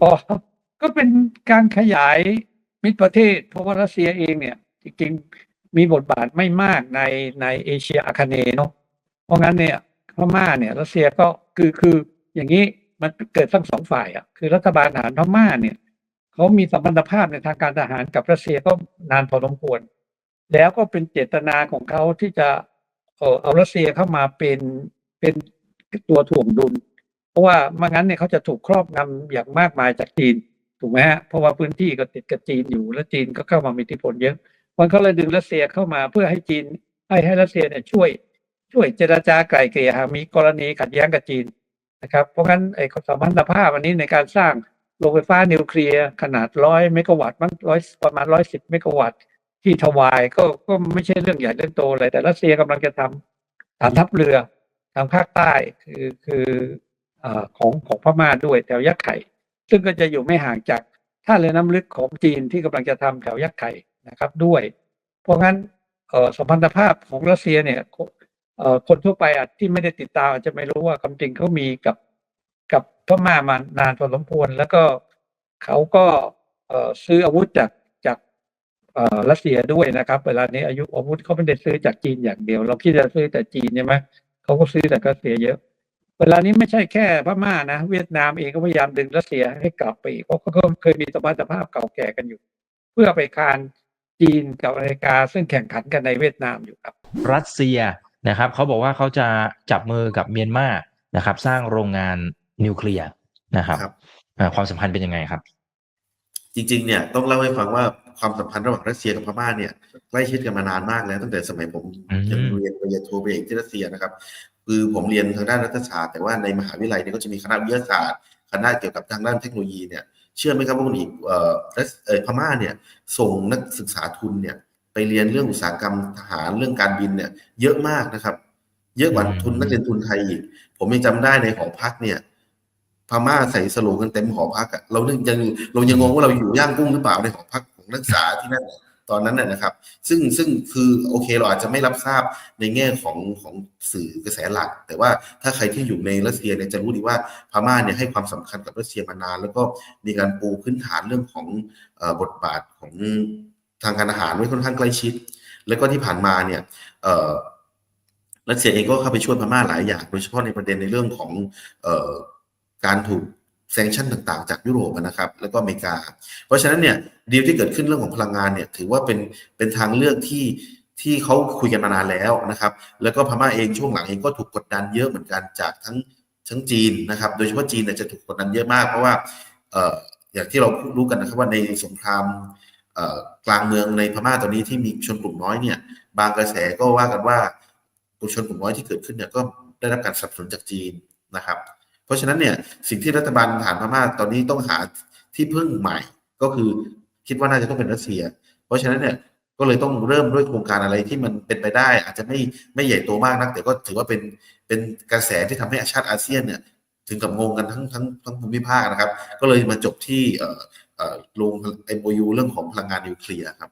อ๋อก็เป็นการขยายมิตรประเทศ เพราะว่ารัสเซียเองเนี่ย จริงๆ มีบทบาทไม่มากในในเอเชียอาคเนย์เนาะเพราะงั้นเนี่ยพม่าเนี่ยรัสเซียก็คือคืออย่างนี้มันเกิดทั้งสองฝ่ายอะคือรัฐบาลทหารพม่าเนี่ยเขามีสัมพันธภาพในทางการทหารกับรัสเซียก็นานพอสมควร แล้วก็เป็นเจตนาของเขาที่จะเออเอารัสเซียเข้ามาเป็นเป็นตัวถ่วงดุล เพราะว่าไม่งั้นเนี่ยเขาจะถูกครอบงำอย่างมากมายจากจีนถูกไหมฮะเพราะว่าพื้นที่ก็ติดกับจีนอยู่แล้วจีนก็เข้ามามีอิทธิพลเยอะมันเขาเลยดึงรัสเซียเข้ามาเพื่อให้จีนให้ให้รัสเซียเนี่ยช่วย ช่วยเจรจาไกล่เกลี่ยหากมีกรณีขัดแย้งกับจีนนะครับ เพราะงั้นไอ้สัมพันธภาพอันนี้ในการสร้างโรงไฟฟ้านิวเคลียร์ขนาดร้อยเมกะวัตต์มั้งร้อยประมาณร้อยสิบเมกะวัตต์ที่ทวายก็ก็ไม่ใช่เรื่องใหญ่เรื่องโตเลยแต่รัสเซียกำลังจะทำฐานทัพเรือทางภาคใต้คือคือ ของของพม่าด้วยแถวยักษ์ไข่ ซึ่งก็จะอยู่ไม่ห่างจากท่าเรือน้ำลึกของจีนที่กำลังจะทำแถวยักษ์ไข่นะครับด้วย เพราะงั้นสัมพันธภาพของรัสเซียเนี่ยคนทั่วไปอาจที่ไม่ได้ติดตามอาจจะไม่รู้ว่าความจริงเขามีกับกับพม่ามานานพอสมควรแล้วก็เขาก็ซื้ออาวุธจากจากรัสเซียด้วยนะครับ เวลานี้อายุอาวุธเขาไม่ได้ซื้อจากจีนอย่างเดียว เราคิดจะซื้อแต่จีนใช่ไหมเขาก็ซื้อแต่รัสเซียเยอะ เวลานี้ไม่ใช่แค่พม่านะ เวียดนามเองก็พยายามดึงรัสเซียให้กลับไปอีกเพราะเขาก็เคยมีสมรรถภาพเก่าแก่กันอยู่ เพื่อไปคานจีนกับอเมริกา ซึ่งแข่งขันกันในเวียดนามอยู่ครับ รัสเซียนะครับเขาบอกว่าเขาจะจับมือกับเมียนมานะครับ สร้างโรงงานนิวเคลียร์นะครับครับอ่าความสัมพันธ์เป็นยังไงครับ จริง ๆ เนี่ยต้องเล่าให้ฟังว่าความสัมพันธ์ระหว่างรัสเซียกับพม่าเนี่ยใกล้ชิดกันมานานมากแล้วตั้งแต่สมัยผมอืมยังเรียนปริญญาโทปริญญาเอกที่รัสเซียนะครับ คือผมเรียนทางด้านรัฐศาสตร์แต่ว่าในมหาวิทยาลัยเนี่ยก็จะมีคณะวิทยาศาสตร์ คณะเกี่ยวกับทางด้านเทคโนโลยีเนี่ยเชื่อไหมครับว่าคุณอีกเอ่อพม่าเนี่ยส่งนักศึกษาทุนเนี่ยไปเรียนเรื่องอุตสาหกรรมทหารเรื่องการบินเนี่ยเยอะมากนะครับ เยอะกว่าทุนนักเรียนทุนไทยอีก ผมยังจำได้ในหอพักเนี่ยพม่าใส่สโลกันเต็มหอพักอะเรายังเรายังงงว่าเราอยู่ย่างกุ้งหรือเปล่าในหอพักของนักศึกษาที่นั่น ตอนนั้นน่ะนะครับ ซึ่งซึ่งคือโอเคเราอาจจะไม่รับทราบในแง่ของของสื่อกระแสหลัก แต่ว่าถ้าใครที่อยู่ในรัสเซียเนี่ยจะรู้ดีว่าพม่าเนี่ยให้ความสำคัญกับรัสเซียมานาน แล้วก็มีการปูพื้นฐานเรื่องของอบทบาทของทางการอาหารไว้ค่อนข้างใกล้ชิด แล้วก็ที่ผ่านมาเนี่ยรัสเซียเองก็เข้าไปช่วยพม่าหลายอย่าง โดยเฉพาะในประเด็นในเรื่องของออการถูก แซงชั่นต่างๆ จากยุโรปนะครับ แล้วก็อเมริกา เพราะฉะนั้นเนี่ยดีลที่เกิดขึ้นเรื่องของพลังงานเนี่ย ถือว่าเป็นเป็นทางเลือกที่ที่เขาคุยกันมานานแล้วนะครับ แล้วก็พม่าเองช่วงหลังเองก็ถูกกดดันเยอะเหมือนกันจากทั้งทั้งจีนนะครับ โดยเฉพาะจีนเนี่ยจะถูกกดดันเยอะมาก เพราะว่าเอ่ออย่างที่เรารู้กันนะครับว่าในสงครามเอ่อกลางเมืองในพม่าตอนนี้ที่มีชนกลุ่มน้อยเนี่ย บางกระแสก็ว่ากันว่าตัวชนกลุ่มน้อยที่เกิดขึ้นเนี่ยก็ได้รับการสนับสนุนจากจีนนะครับเราะฉะนั้นเนี่ยสิ่งที่รัฐบาลฐานพม่าตอนนี้ต้องหาที่พึ่งใหม่ ก็คือคิดว่าน่าจะต้องเป็นรัสเซีย เพราะฉะนั้นเนี่ยก็เลยต้องเริ่มด้วยโครงการอะไรที่มันเป็นไปได้ อาจจะไม่ไม่ใหญ่โตมากนัก แต่ก็ถือว่าเป็นเป็นกระแสที่ทำให้ชาติอาเซียนเนี่ยถึงกับงงกันทั้งทั้งทั้งภูมิภาคนะครับ ก็เลยมาจบที่เอ่อเอ่อลง MOU เรื่องของพลังงานนิวเคลียร์ครับ